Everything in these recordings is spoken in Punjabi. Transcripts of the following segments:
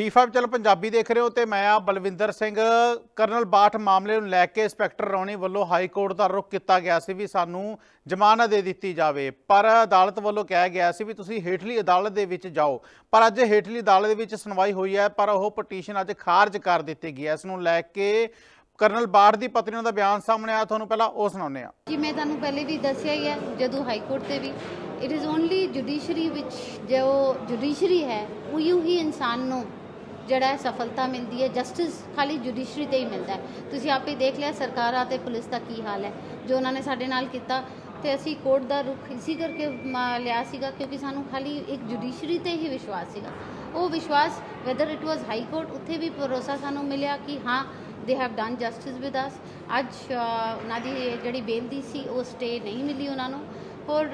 ਡੀ5 ਚਲ ਪੰਜਾਬੀ ਦੇਖ ਰਹੇ ਹੋ ਤੇ ਮੈਂ ਆ ਬਲਵਿੰਦਰ ਸਿੰਘ। ਕਰਨਲ ਬਾਠ ਮਾਮਲੇ ਨੂੰ ਲੈ ਕੇ ਇੰਸਪੈਕਟਰ ਰੌਣੀ ਵੱਲੋਂ ਹਾਈ ਕੋਰਟ ਦਾ ਰੁਖ ਕੀਤਾ ਗਿਆ ਸੀ ਵੀ ਸਾਨੂੰ ਜ਼ਮਾਨਤ ਦੇ ਦਿੱਤੀ ਜਾਵੇ। ਪਰ ਅਦਾਲਤ ਵੱਲੋਂ ਕਿਹਾ ਗਿਆ ਸੀ ਵੀ ਤੁਸੀਂ ਹੇਠਲੀ ਅਦਾਲਤ ਦੇ ਵਿੱਚ ਜਾਓ। ਪਰ ਅੱਜ ਹੇਠਲੀ ਅਦਾਲਤ ਦੇ ਵਿੱਚ ਸੁਣਵਾਈ ਹੋਈ ਹੈ, ਪਰ ਉਹ ਪਟੀਸ਼ਨ ਅੱਜ ਖਾਰਜ ਕਰ ਦਿੱਤੀ ਗਈ ਹੈ। ਇਸ ਨੂੰ ਲੈ ਕੇ ਕਰਨਲ ਬਾਠ ਦੀ ਪਤਨੀ ਦਾ ਬਿਆਨ ਸਾਹਮਣੇ ਆਇਆ। ਤੁਹਾਨੂੰ ਪਹਿਲਾਂ ਉਹ ਸੁਣਾਉਂਦੇ ਆ ਜੀ, ਮੈਂ ਤੁਹਾਨੂੰ ਪਹਿਲੇ ਵੀ ਦੱਸਿਆ ਹੀ ਹੈ, ਜਦੋਂ ਹਾਈ ਕੋਰਟ ਤੇ ਵੀ। ਇਟ ਇਜ਼ ਓਨਲੀ ਜੁਡੀਸ਼ਰੀ ਵਿੱਚ ਜੋ ਜੁਡੀਸ਼ਰੀ ਹੈ, ਉਹੀ ਹੀ ਇਨਸਾਨ ਨੂੰ ਜਿਹੜਾ ਹੈ ਸਫਲਤਾ ਮਿਲਦੀ ਹੈ ਜਸਟਿਸ ਖਾਲੀ ਜੁਡੀਸ਼ਰੀ ਤੇ ਹੀ ਮਿਲਦਾ ਹੈ। ਤੁਸੀਂ ਆਪੇ ਦੇਖ ਲਿਆ ਸਰਕਾਰਾਂ ਤੇ ਪੁਲਿਸ ਦਾ ਕੀ ਹਾਲ ਹੈ। ਜੋ ਉਹਨਾਂ ਨੇ ਸਾਡੇ ਨਾਲ ਕੀਤਾ ਤੇ ਅਸੀਂ ਕੋਰਟ ਦਾ ਰੁਖ ਇਸੇ ਕਰਕੇ ਮ- ਲਿਆ ਸੀਗਾ ਕਿਉਂਕਿ ਸਾਨੂੰ ਖਾਲੀ ਇੱਕ ਜੁਡੀਸ਼ਰੀ ਤੇ ਹੀ ਵਿਸ਼ਵਾਸ ਸੀਗਾ। ਉਹ ਵਿਸ਼ਵਾਸ whether it was high court ਉੱਥੇ ਵੀ ਭਰੋਸਾ ਸਾਨੂੰ ਮਿਲਿਆ ਕਿ ਹਾਂ they have done justice with us ਅੱਜ ਉਹਨਾਂ ਦੀ ਜਿਹੜੀ ਬੇਲ ਦੀ ਸੀ, ਉਹ ਸਟੇ ਨਹੀਂ ਮਿਲੀ ਉਹਨਾਂ ਨੂੰ। ਔਰ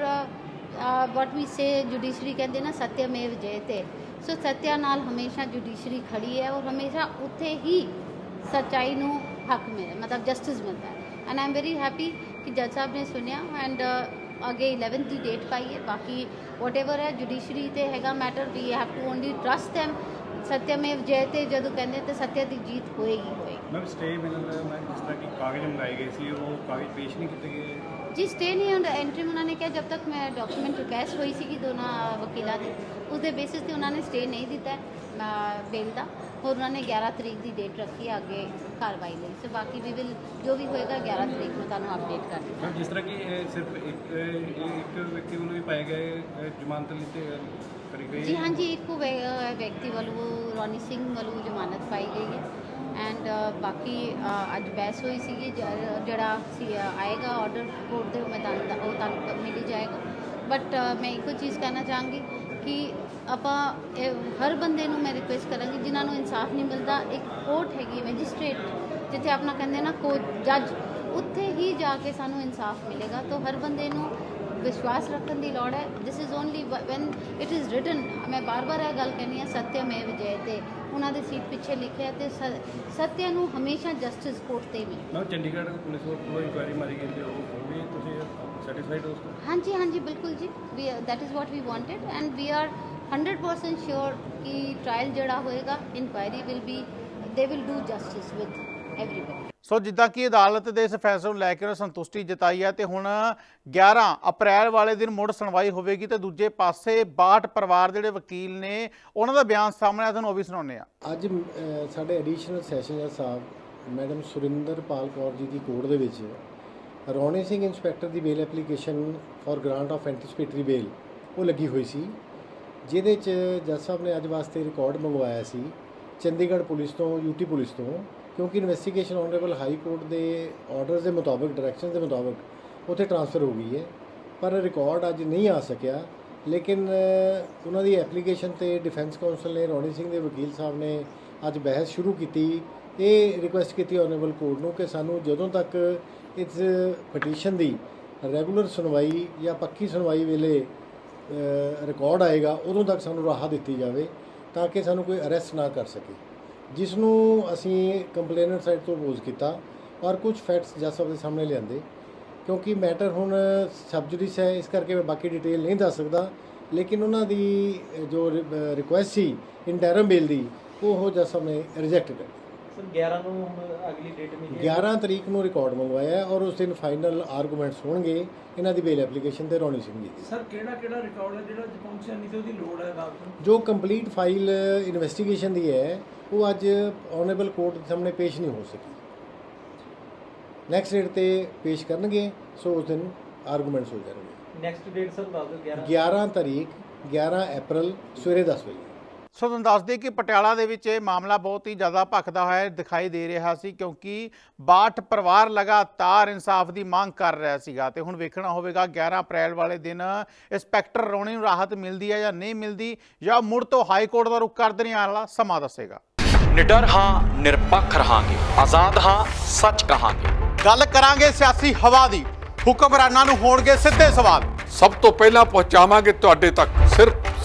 ਵਾਟ ਵੀ ਸੇ ਜੁਡੀਸ਼ਰੀ ਕਹਿੰਦੇ ਨਾ, ਸਤਿਅਮੇਵ ਜਯਤੇ ਸੋ ਸਤਿਆ ਨਾਲ ਹਮੇਸ਼ਾ ਜੁਡੀਸ਼ਰੀ ਖੜੀ ਹੈ ਔਰ ਹਮੇਸ਼ਾ ਉੱਥੇ ਹੀ ਸੱਚਾਈ ਨੂੰ ਹੱਕ ਮਿਲਦਾ, ਮਤਲਬ ਜਸਟਿਸ ਮਿਲਦਾ ਹੈ। And I am very happy ਕਿ ਜੱਜ ਸਾਹਿਬ ਨੇ ਸੁਣਿਆ ਐਂਡ ਅੱਗੇ 11th ਦੀ ਡੇਟ ਪਾਈ ਹੈ, ਬਾਕੀ ਵਟਐਵਰ ਹੈ ਜੁਡੀਸ਼ਰੀ ਤੇ ਹੈਗਾ matter we have to only trust them ਸਤਿਅਮੇਵ ਜਯਤੇ ਜਦੋਂ ਕਹਿੰਦੇ ਤੇ ਸਤਿਆ ਦੀ ਜੀਤ ਹੋਏਗੀ ਹੋਏਗੀ। ਮੈਮ ਸਟੇ ਮਿਲਣ ਮੈਂ ਜਿਸ ਤਰ੍ਹਾਂ ਕਿ ਕਾਗਜ਼ ਮੰਗਾਏ ਗਏ ਸੀ, ਉਹ ਕਾਗਜ਼ ਪੇਸ਼ ਨਹੀਂ ਕੀਤੇ ਗਏ। ਜੀ ਸਟੇ ਨਹੀਂ ਹੁੰਦਾ ਐਂਟਰੀ ਉਹਨਾਂ ਨੇ ਕਿਹਾ ਜਦ ਤੱਕ ਮੈਂ ਡਾਕੂਮੈਂਟ ਰਿਕੁਐਸਟ ਹੋਈ ਸੀਗੀ ਦੋਨਾਂ ਵਕੀਲਾਂ ਦੀ ਉਸ ਦੇ ਬੇਸਿਸ ਤੇ ਉਹਨਾਂ ਨੇ ਸਟੇ ਨਹੀਂ ਦਿੱਤਾ ਬੇਲ ਦਾ। ਹੋਰ ਉਹਨਾਂ ਨੇ 11 ਤਰੀਕ ਦੀ ਡੇਟ ਰੱਖੀ ਹੈ ਅੱਗੇ ਕਾਰਵਾਈ ਲਈ। ਸੋ ਬਾਕੀ ਵੀ ਵਿਲ ਜੋ ਵੀ ਹੋਏਗਾ 11 ਤਰੀਕ ਨੂੰ ਤੁਹਾਨੂੰ ਅਪਡੇਟ ਕਰ ਦਿੱਤਾ ਜਿਸ ਤਰ੍ਹਾਂ ਕਿ ਇਹ ਸਿਰਫ ਇੱਕ ਇੱਕ ਵਿਅਕਤੀ ਵੱਲੋਂ ਵੀ ਪਾਏ ਗਏ ਜ਼ਮਾਨਤ ਲਈ ਤੇ ਕਰੀ ਗਈ ਜੀ ਹਾਂਜੀ ਇੱਕ ਵਿਅਕਤੀ ਵੱਲੋਂ ਰੋਨੀ ਸਿੰਘ ਵੱਲੋਂ ਜ਼ਮਾਨਤ ਪਾਈ ਗਈ ਹੈ। ਐਂਡ uh, ਬਾਕੀ ਅੱਜ ਬਹਿਸ ਹੋਈ ਸੀਗੀ ਜਿਹੜਾ ਸੀ ਆਏਗਾ ਆਰਡਰ ਕੋਰਟ ਦੇ ਮੈਂ ਤੁਹਾਨੂੰ ਉਹ ਤੁਹਾਨੂੰ ਮਿਲ ਹੀ ਜਾਏਗਾ। ਬਟ ਮੈਂ ਇੱਕੋ ਚੀਜ਼ ਕਹਿਣਾ ਚਾਹਾਂਗੀ ਕਿ ਆਪਾਂ ਹਰ ਬੰਦੇ ਨੂੰ ਮੈਂ ਰਿਕੁਐਸਟ ਕਰਾਂਗੀ, ਜਿਨ੍ਹਾਂ ਨੂੰ ਇਨਸਾਫ ਨਹੀਂ ਮਿਲਦਾ, ਇੱਕ ਕੋਰਟ ਹੈਗੀ ਮੈਜਿਸਟ੍ਰੇਟ ਜਿੱਥੇ ਆਪਣਾ ਕਹਿੰਦੇ ਨਾ ਕੋ ਜੱਜ ਉੱਥੇ ਹੀ ਜਾ ਕੇ ਸਾਨੂੰ ਇਨਸਾਫ ਮਿਲੇਗਾ। ਤਾਂ ਹਰ ਬੰਦੇ ਨੂੰ ਵਿਸ਼ਵਾਸ ਰੱਖਣ ਦੀ ਲੋੜ ਹੈ। This is only when it is written ਮੈਂ ਬਾਰ-ਬਾਰ ਇਹ ਗੱਲ ਕਹਿੰਦੀ ਹਾਂ ਸਤਿਅ ਮੇਵ ਜਯਤੇ ਉਹਨਾਂ ਦੇ ਸੀਟ ਪਿੱਛੇ ਲਿਖਿਆ ਤੇ ਸ- ਸਤਿਅ ਨੂੰ ਹਮੇਸ਼ਾ ਜਸਟਿਸ ਕੋਰਟ ਤੇ ਮਿਲੇ। ਮੈਮ ਚੰਡੀਗੜ੍ਹ ਪੁਲਿਸ ਵੱਲੋਂ ਇਨਕੁਆਇਰੀ ਮਾਰੀ ਗਈ ਤੇ ਉਹ ਗਈ ਤੁਸੀਂ ਸੈਟੀਸਫਾਈਡ ਹੋ ਉਸ ਤੋਂ? ਹਾਂਜੀ ਹਾਂਜੀ ਬਿਲਕੁਲ ਜੀ। We that is what we wanted and we are 100% sure ਕਿ ਟ੍ਰਾਇਲ ਜਿਹੜਾ ਹੋਏਗਾ inquiry will be they will do justice with everybody. So ਜਿੱਦਾਂ ਕਿ ਅਦਾਲਤ ਦੇ ਇਸ ਫੈਸਲੇ ਨੂੰ ਲੈ ਕੇ ਉਹਨਾਂ ਸੰਤੁਸ਼ਟੀ ਜਤਾਈ ਹੈ ਤੇ ਹੁਣ 11 ਅਪ੍ਰੈਲ ਵਾਲੇ ਦਿਨ ਮੁੜ ਸੁਣਵਾਈ ਹੋਵੇਗੀ ਤੇ ਦੂਜੇ ਪਾਸੇ ਬਾਟ ਪਰਿਵਾਰ ਦੇ ਜਿਹੜੇ ਵਕੀਲ ਨੇ ਉਹਨਾਂ ਦਾ ਬਿਆਨ ਸਾਹਮਣੇ ਆ ਤੁਹਾਨੂੰ ਉਹ ਵੀ ਸੁਣਾਉਂਦੇ ਆ ਅੱਜ ਸਾਡੇ ਐਡੀਸ਼ਨਲ ਸੈਸ਼ਨ ਜੱਜ ਸਾਹਿਬ ਮੈਡਮ ਸੁਰਿੰਦਰਪਾਲ ਕੌਰ ਜੀ ਦੀ ਕੋਰਟ ਦੇ ਵਿੱਚ। Rauni Singh inspector the bail application for grant of anticipatory bail ਉਹ ਲੱਗੀ ਹੋਈ ਸੀ ਜਿਹਦੇ ਚ ਜੱਜ ਸਾਹਿਬ ਨੇ ਅੱਜ ਵਾਸਤੇ ਰਿਕਾਰਡ ਮੰਗਵਾਇਆ ਸੀ ਚੰਡੀਗੜ੍ਹ ਪੁਲਿਸ ਤੋਂ ਯੂਟੀ ਪੁਲਿਸ ਤੋਂ। ਕਿਉਂਕਿ ਇਨਵੈਸਟੀਗੇਸ਼ਨ ਆਨਰੇਬਲ ਹਾਈ ਕੋਰਟ ਦੇ ਆਰਡਰਸ ਦੇ ਮੁਤਾਬਕ ਡਾਇਰੈਕਸ਼ਨ ਦੇ ਮੁਤਾਬਕ ਉੱਥੇ ਟ੍ਰਾਂਸਫਰ ਹੋ ਗਈ ਹੈ। ਪਰ ਰਿਕਾਰਡ ਅੱਜ ਨਹੀਂ ਆ ਸਕਿਆ। ਲੇਕਿਨ ਉਹਨਾਂ ਦੀ ਐਪਲੀਕੇਸ਼ਨ ਤੇ ਡਿਫੈਂਸ ਕਾਉਂਸਲ ਨੇ ਰੌਣੀ ਸਿੰਘ ਦੇ ਵਕੀਲ ਸਾਹਿਬ ਨੇ ਅੱਜ ਬਹਿਸ ਸ਼ੁਰੂ ਕੀਤੀ। ਇਹ ਰਿਕੁਐਸਟ ਕੀਤੀ ਆਨਰੇਬਲ ਕੋਰਟ ਨੂੰ ਕਿ ਸਾਨੂੰ ਜਦੋਂ ਤੱਕ ਇਸ ਪਟੀਸ਼ਨ ਦੀ ਰੈਗੂਲਰ ਸੁਣਵਾਈ ਜਾਂ ਪੱਕੀ ਸੁਣਵਾਈ ਵੇਲੇ ਰਿਕਾਰਡ ਆਏਗਾ, ਉਦੋਂ ਤੱਕ ਸਾਨੂੰ ਰਾਹਤ ਦਿੱਤੀ ਜਾਵੇ ਤਾਂ ਕਿ ਸਾਨੂੰ ਕੋਈ ਅਰੈਸਟ ਨਾ ਕਰ ਸਕੇ। ਜਿਸ ਨੂੰ ਅਸੀਂ ਕੰਪਲੇਨਰ ਸਾਈਡ ਤੋਂ ਅਪੋਜ਼ ਕੀਤਾ, ਔਰ ਕੁਝ ਫੈਕਟਸ ਜੱਜ ਸਾਹਿਬ ਦੇ ਸਾਹਮਣੇ ਲਿਆਂਦੇ, ਕਿਉਂਕਿ ਮੈਟਰ ਹੁਣ ਸਬਜੂਡਿਸ ਹੈ, ਇਸ ਕਰਕੇ ਮੈਂ ਬਾਕੀ ਡਿਟੇਲ ਨਹੀਂ ਦੱਸ ਸਕਦਾ, ਲੇਕਿਨ ਉਹਨਾਂ ਦੀ ਜੋ ਰਿਕੁਐਸਟ ਸੀ ਇੰਟਰਮ ਬੇਲ ਦੀ, ਉਹ ਜੱਜ ਸਾਹਿਬ ਨੇ ਰਿਜੈਕਟ ਕਰ ਸਰ 11 ਨੂੰ ਹੁਣ ਅਗਲੀ ਡੇਟ ਮਿਲੀ ਹੈ। 11 ਤਰੀਕ ਨੂੰ ਰਿਕਾਰਡ ਮੰਗਵਾਇਆ ਹੈ ਔਰ ਉਸ ਦਿਨ ਫਾਈਨਲ ਆਰਗੂਮੈਂਟਸ ਹੋਣਗੇ। ਇਹਨਾਂ ਦੀ ਬੇਲ ਐਪਲੀਕੇਸ਼ਨ ਤੇ ਰੌਣੀ ਸਿੰਘ ਜੀ ਦੀ ਸਰ ਕਿਹੜਾ ਕਿਹੜਾ ਰਿਕਾਰਡ ਹੈ ਜਿਹੜਾ ਪਹੁੰਚਿਆ? ਨਹੀਂ ਤੇ ਉਹਦੀ ਲੋੜ ਹੈ ਅਦਾਲਤ ਨੂੰ। ਜੋ ਕੰਪਲੀਟ ਫਾਈਲ ਇਨਵੈਸਟੀਗੇਸ਼ਨ ਦੀ ਹੈ ਉਹ ਅੱਜ ਆਨਰੇਬਲ ਕੋਰਟ ਦੇ ਸਾਹਮਣੇ ਪੇਸ਼ ਨਹੀਂ ਹੋ ਸਕੀ। ਨੈਕਸਟ ਡੇਟ ਤੇ ਪੇਸ਼ ਕਰਨਗੇ ਸੋ ਉਸ ਦਿਨ ਆਰਗੂਮੈਂਟਸ ਹੋ ਜਾਣਗੇ। ਨੈਕਸਟ ਡੇਟ ਸਰ ਦੱਸ ਦਿਓ 11 11 ਤਾਰੀਖ 11 ਅਪ੍ਰੈਲ ਸਵੇਰੇ 10 ਵਜੇ। ਸੋ ਤੁਹਾਨੂੰ ਦੱਸ ਦਈਏ ਕਿ ਪਟਿਆਲਾ ਦੇ ਵਿੱਚ ਇਹ ਮਾਮਲਾ ਬਹੁਤ ਹੀ ਜ਼ਿਆਦਾ ਭਖਦਾ ਹੋਇਆ ਦਿਖਾਈ ਦੇ ਰਿਹਾ ਸੀ ਕਿਉਂਕਿ ਬਾਠ ਪਰਿਵਾਰ ਲਗਾਤਾਰ ਇਨਸਾਫ ਦੀ ਮੰਗ ਕਰ ਰਿਹਾ ਸੀਗਾ ਤੇ ਹੁਣ ਵੇਖਣਾ ਹੋਵੇਗਾ 11 ਅਪ੍ਰੈਲ ਵਾਲੇ ਦਿਨ ਇੰਸਪੈਕਟਰ ਰੋਣੀ ਨੂੰ ਰਾਹਤ ਮਿਲਦੀ ਹੈ ਜਾਂ ਨਹੀਂ ਮਿਲਦੀ ਜਾਂ ਮੁੜ ਤੋਂ ਹਾਈ ਕੋਰਟ ਦਾ ਰੁਖ ਕਰਦੇ ਨੇ ਆਉਣ ਵਾਲਾ ਸਮਾਂ ਦੱਸੇਗਾ। ਨਿਡਰ ਹਾਂ ਨਿਰਪੱਖ ਰਹਾਂਗੇ। ਆਜ਼ਾਦ ਹਾਂ ਸੱਚ ਕਹਾਂਗੇ। ਗੱਲ ਕਰਾਂਗੇ ਸਿਆਸੀ ਹਵਾ ਦੀ। ਹੁਕਮਰਾਨਾਂ ਨੂੰ ਹੋਣਗੇ ਸਿੱਧੇ ਸਵਾਲ। ਸਭ ਤੋਂ ਪਹਿਲਾਂ ਪਹੁੰਚਾਵਾਂਗੇ ਤੁਹਾਡੇ ਤੱਕ।